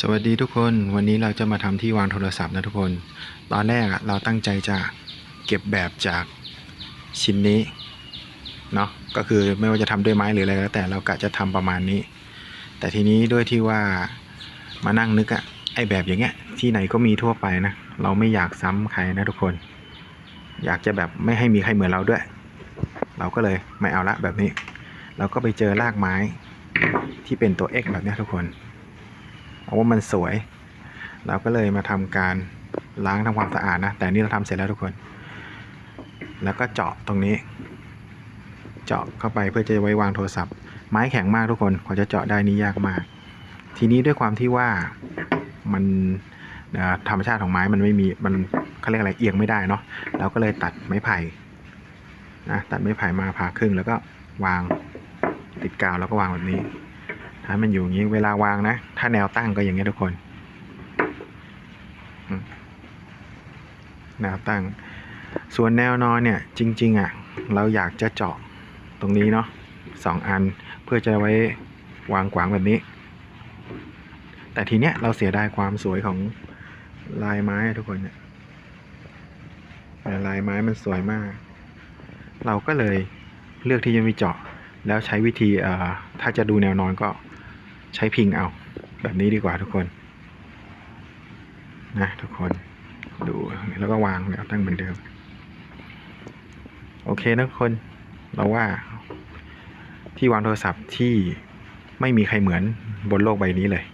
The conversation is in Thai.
สวัสดีทุกคนวันนี้เราจะมาทำที่วางโทรศัพท์นะทุกคน ตอนแรกเราตั้งใจจะเก็บแบบจากชิ้นนี้เนาะก็คือไม่ว่าจะทำด้วยไม้หรืออะไรแล้วแต่เรากะจะทำประมาณนี้ แต่ทีนี้ด้วยที่ว่ามานั่งนึกอะไอแบบอย่างเงี้ยที่ไหนก็มีทั่วไปนะเราไม่อยากซ้ำใครนะทุกคน อยากจะแบบไม่ให้มีใครเหมือนเราด้วย เราก็เลยไม่เอาละแบบนี้ เราก็ไปเจอรากไม้ที่เป็นตัว X แบบนี้ทุกคน เพราะว่ามันสวย เราก็เลยมาทำการล้างทำความสะอาดนะ แต่นี่เราทำเสร็จแล้วทุกคน แล้วก็เจาะตรงนี้ เจาะเข้าไปเพื่อจะไว้วางโทรศัพท์ ไม้แข็งมากทุกคนกว่าจะเจาะได้นี่ยากมาก ทีนี้ด้วยความที่ว่ามันธรรมชาติของไม้มันไม่มีมันเขาเรียกอะไรเอียงไม่ได้เนาะเราก็เลยตัดไม้ไผ่นะตัดไม้ไผ่มาผ่าครึ่งแล้วก็วางติดกาวแล้วก็วางแบบนี้ ให้มันอยู่อย่างนี้เวลาวางนะ ถ้าแนวตั้งก็อย่างนี้ทุกคนแนวตั้ง ส่วนแนวนอนเนี่ย จริง ๆ อะ เราอยากจะเจาะตรงนี้เนาะสองอันเพื่อจะไว้วางขวางแบบนี้ แต่ทีเนี้ยเราเสียดายความสวยของลายไม้ทุกคนเนี่ยลายไม้มันสวยมาก เราก็เลยเลือกที่จะไม่เจาะ แล้วใช้วิธีเอ่อถ้าจะดูแนวนอนก็ ใช้พิงเอา แบบนี้ดีกว่าทุกคนนะทุกคนดูแล้วก็วางแล้วตั้งเหมือนเดิม โอเคนะทุกคนเราว่า ที่วางโทรศัพท์ที่ไม่มีใครเหมือนบนโลกใบนี้เลย